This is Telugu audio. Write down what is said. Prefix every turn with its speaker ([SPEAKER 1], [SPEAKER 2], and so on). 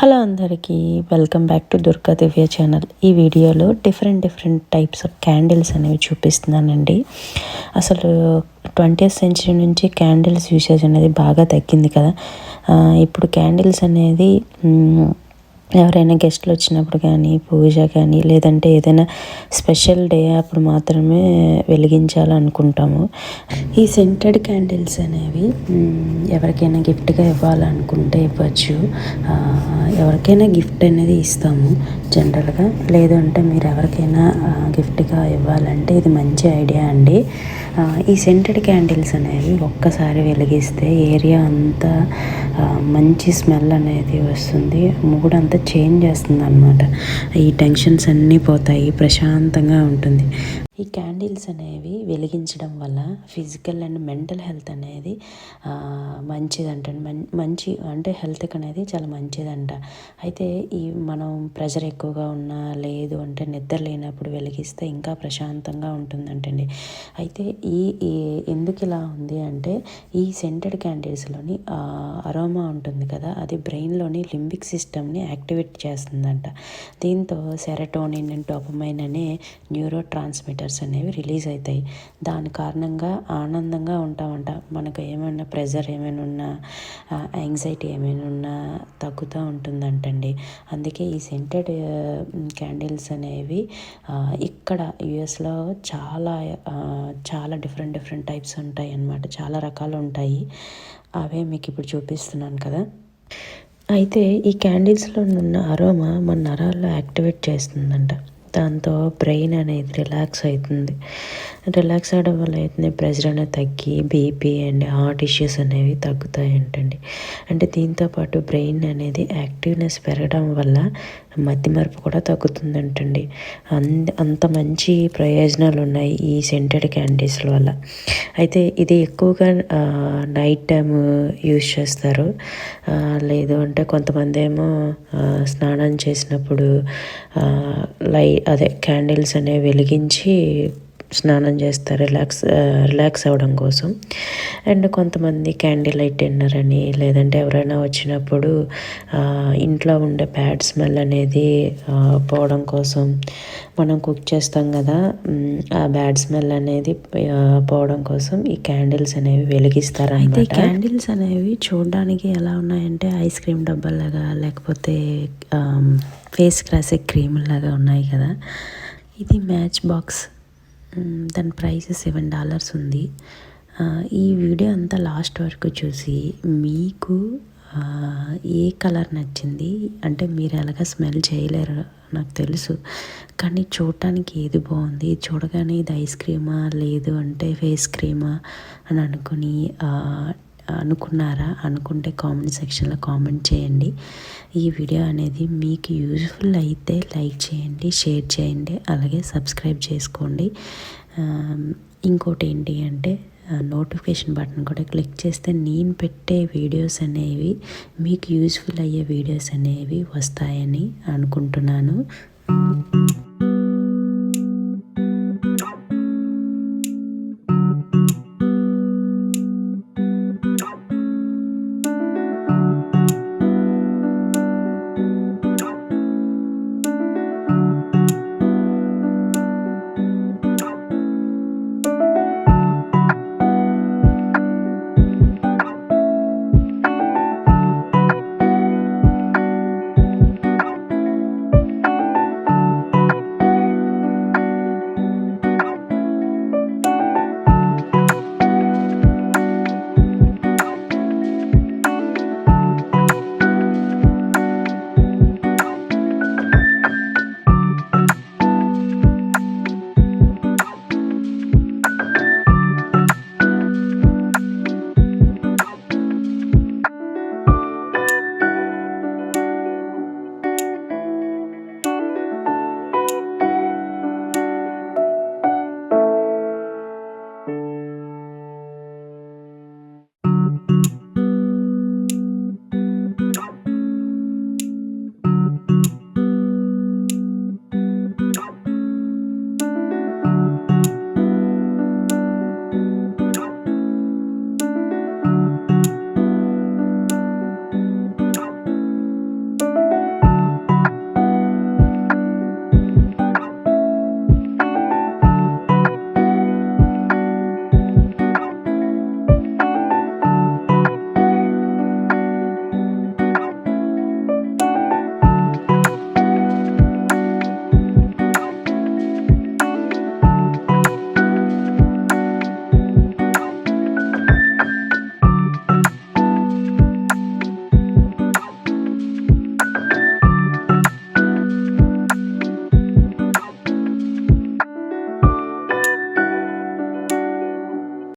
[SPEAKER 1] హలో అందరికీ welcome back to Durga Divya channel. ఈ వీడియోలో different different types of candles అనేవి చూపిస్తున్నానండి. అసలు ట్వంటీ సెంచరీ నుంచి క్యాండిల్స్ యూసేజ్ అనేది బాగా తగ్గింది కదా. ఇప్పుడు క్యాండిల్స్ అనేది ఎవరైనా గెస్ట్లు వచ్చినప్పుడు కానీ పూజ కానీ లేదంటే ఏదైనా స్పెషల్ డే అప్పుడు మాత్రమే వెలిగించాలనుకుంటాము. ఈ సెంటెడ్ క్యాండిల్స్ అనేవి ఎవరికైనా గిఫ్ట్గా ఇవ్వాలనుకుంటే ఇవ్వచ్చు. ఎవరికైనా గిఫ్ట్ అనేది ఇస్తాము జనరల్గా. లేదంటే మీరు ఎవరికైనా గిఫ్ట్గా ఇవ్వాలంటే ఇది మంచి ఐడియా అండి. ఈ సెంటెడ్ క్యాండిల్స్ అనేవి ఒక్కసారి వెలిగిస్తే ఏరియా అంతా మంచి స్మెల్ అనేది వస్తుంది. మూడ్ అంతా చేంజ్ చేస్తుంది అనమాట ఈ టెన్షన్స్ అన్నీ పోతాయి. ప్రశాంతంగా ఉంటుంది. ఈ క్యాండిల్స్ అనేవి వెలిగించడం వల్ల ఫిజికల్ అండ్ మెంటల్ హెల్త్ అనేది మంచిదంట. మం- మంచి అంటే హెల్త్కి అనేది చాలా మంచిదంట. అయితే ఈ మనం ప్రెషర్ ఎక్కువగా ఉన్నా లేదు అంటే నిద్ర లేనప్పుడు వెలిగిస్తే ఇంకా ప్రశాంతంగా ఉంటుందంటండి. అయితే ఈ ఎందుకు ఇలా ఉంది అంటే ఈ సెంటెడ్ క్యాండిల్స్లోని అరోమా ఉంటుంది కదా అది బ్రెయిన్లోని లింబిక్ సిస్టమ్ని యాక్టివేట్ చేస్తుందంట. దీంతో సెరటోనిన్ అండ్ టోపమైన్ అనే న్యూరో ట్రాన్స్మిటర్స్ అనేవి రిలీజ్ అవుతాయి దాని కారణంగా ఆనందంగా ఉంటామంట. మనకు ఏమైనా ప్రెజర్ ఏమైనా ఉన్నా యాంగ్జైటీ ఏమైనా ఉన్నా తగ్గుతూ ఉంటుందంటండి. అందుకే ఈ సెంటెడ్ క్యాండిల్స్ అనేవి ఇక్కడ యుఎస్లో చాలా చాలా డిఫరెంట్ డిఫరెంట్ టైప్స్ ఉంటాయి అన్నమాట. చాలా రకాలు ఉంటాయి. అవే మీకు ఇప్పుడు చూపిస్తున్నాను కదా. అయితే ఈ క్యాండిల్స్లో ఉన్న అరోమా మన నరాల్లో యాక్టివేట్ చేస్తుందంట. దాంతో బ్రెయిన్ అనేది రిలాక్స్ అవుతుంది. రిలాక్స్ అవడం వల్ల అయితే ప్రెషర్ అనేది తగ్గి బీపీ అండ్ హార్ట్ ఇష్యూస్ అనేవి తగ్గుతాయి అంటండి అంటే దీంతో పాటు బ్రెయిన్ అనేది యాక్టివ్నెస్ పెరగడం వల్ల మతిమరుపు కూడా తగ్గుతుందంటండి. అంత అంత మంచి ప్రయోజనాలు ఉన్నాయి ఈ సెంటెడ్ క్యాండీస్ల వల్ల. అయితే ఇది ఎక్కువగా నైట్ టైం యూజ్ చేస్తారు. లేదు అంటే కొంతమంది ఏమో స్నానం చేసినప్పుడు లై అదే క్యాండిల్స్ అనేవి వెలిగించి స్నానం చేస్తారు రిలాక్స్ రిలాక్స్ అవ్వడం కోసం. అండ్ కొంతమంది క్యాండిల్ లైట్ డిన్నర్ అని లేదంటే ఎవరైనా వచ్చినప్పుడు ఇంట్లో ఉండే బ్యాడ్ స్మెల్ అనేది పోవడం కోసం మనం కుక్ చేస్తాం కదా ఆ బ్యాడ్ స్మెల్ అనేది పోవడం కోసం ఈ క్యాండిల్స్ అనేవి వెలిగిస్తారు అయితే క్యాండిల్స్ అనేవి చూడడానికి ఎలా ఉన్నాయంటే ఐస్ క్రీమ్ డబ్బాలాగా లేకపోతే ఫేస్కి రాసే క్రీమ్ లాగా ఉన్నాయి కదా. ఇది మ్యాచ్ బాక్స్. దాని ప్రైస్ సెవెన్ డాలర్స్ ఉంది. ఈ వీడియో అంతా లాస్ట్ వరకు చూసి మీకు ఏ కలర్ నచ్చింది? అంటే మీరు ఎలాగ స్మెల్ చేయలేరు నాకు తెలుసు. కానీ చూడటానికి ఏది బాగుంది? చూడగానే ఇది ఐస్ క్రీమా లేదు అంటే ఫేస్ క్రీమా అని అనుకుని అనుకున్నారా అనుకుంటే కామెంట్ సెక్షన్లో కామెంట్ చేయండి. ఈ వీడియో అనేది మీకు యూజ్ఫుల్ అయితే లైక్ చేయండి షేర్ చేయండి అలాగే సబ్స్క్రైబ్ చేసుకోండి. ఇంకోటి ఏంటి అంటే నోటిఫికేషన్ బటన్ కూడా క్లిక్ చేస్తే నేను పెట్టే వీడియోస్ అనేవి మీకు యూజ్ఫుల్ అయ్యే వీడియోస్ అనేవి వస్తాయని అనుకుంటున్నాను.